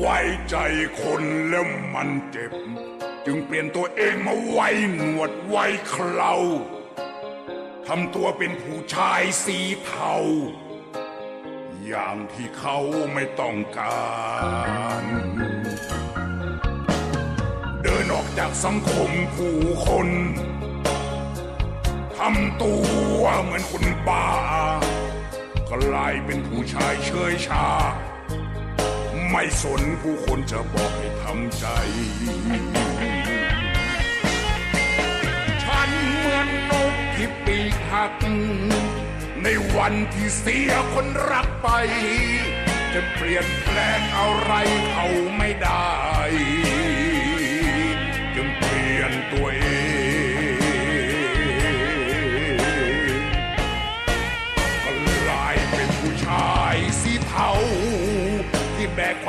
ไว้ใจคนแล้วมันเจ็บ จึงเปลี่ยนตัวเองมาไว้หนวดไว้เคราทำตัวเป็นผู้ชายสีเทา อย่างที่เขาไม่ต้องการ เดินออกจากสังคมผู้คนทำตัวเหมือนคนบ้ากลายเป็นผู้ชายเชยชา ไม่สนผู้คนจะบอกให้ทำใจ ฉันเหมือนนกที่ปีกหัก ในวันที่เสียคนรักไป จะเปลี่ยนแปลงอะไรเขาไม่ได้ จึงเปลี่ยนตัว back.